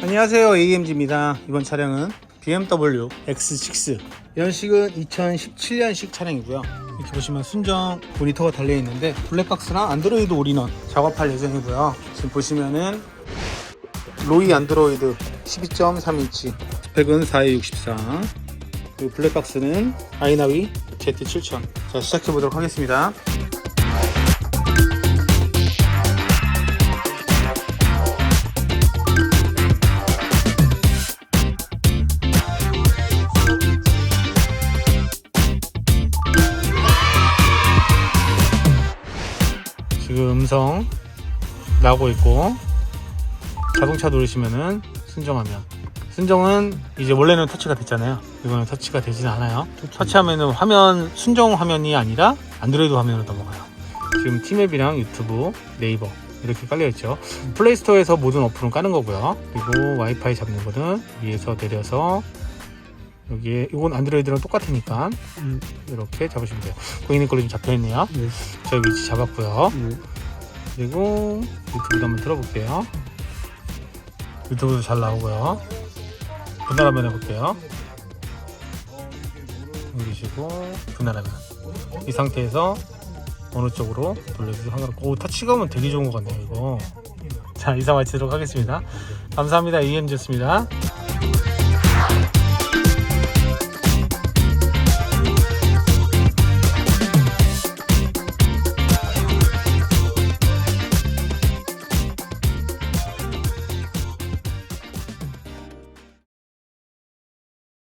안녕하세요 AMG입니다. 이번 차량은 BMW X6 연식은 2017년식 차량이고요. 이렇게 보시면 순정 모니터가 달려있는데 블랙박스랑 안드로이드 올인원 작업할 예정이고요. 지금 보시면은 로이 안드로이드 12.3인치 스펙은 4264 그리고 블랙박스는 아이나위 Z7000 자 시작해 보도록 하겠습니다 지금 음성 나오고 있고 자동차 누르시면은 순정하면. 순정은 이제 원래는 터치가 됐잖아요. 이거는 터치가 되지는 않아요. 터치하면은 화면 순정 화면이 아니라 안드로이드 화면으로 넘어가요. 지금 티맵이랑 유튜브 네이버 이렇게 깔려있죠. 플레이스토어에서 모든 어플은 까는 거고요. 그리고 와이파이 잡는 거는 위에서 내려서 여기에 이건 안드로이드랑 똑같으니까 음, 이렇게 잡으시면 돼요. 고객님 걸로 좀 잡혀있네요. 네. 저희 위치 잡았고요 네. 그리고 유튜브도 한번 들어볼게요. 유튜브도 잘 나오고요. 분할 화면 해볼게요. 누르시고 분할 화면. 이 상태에서 어느 쪽으로 돌려도 상관없고 오 타치감은 되게 좋은 것 같네요 이거. 자 이상 마치도록 하겠습니다. 감사합니다. EMG였습니다.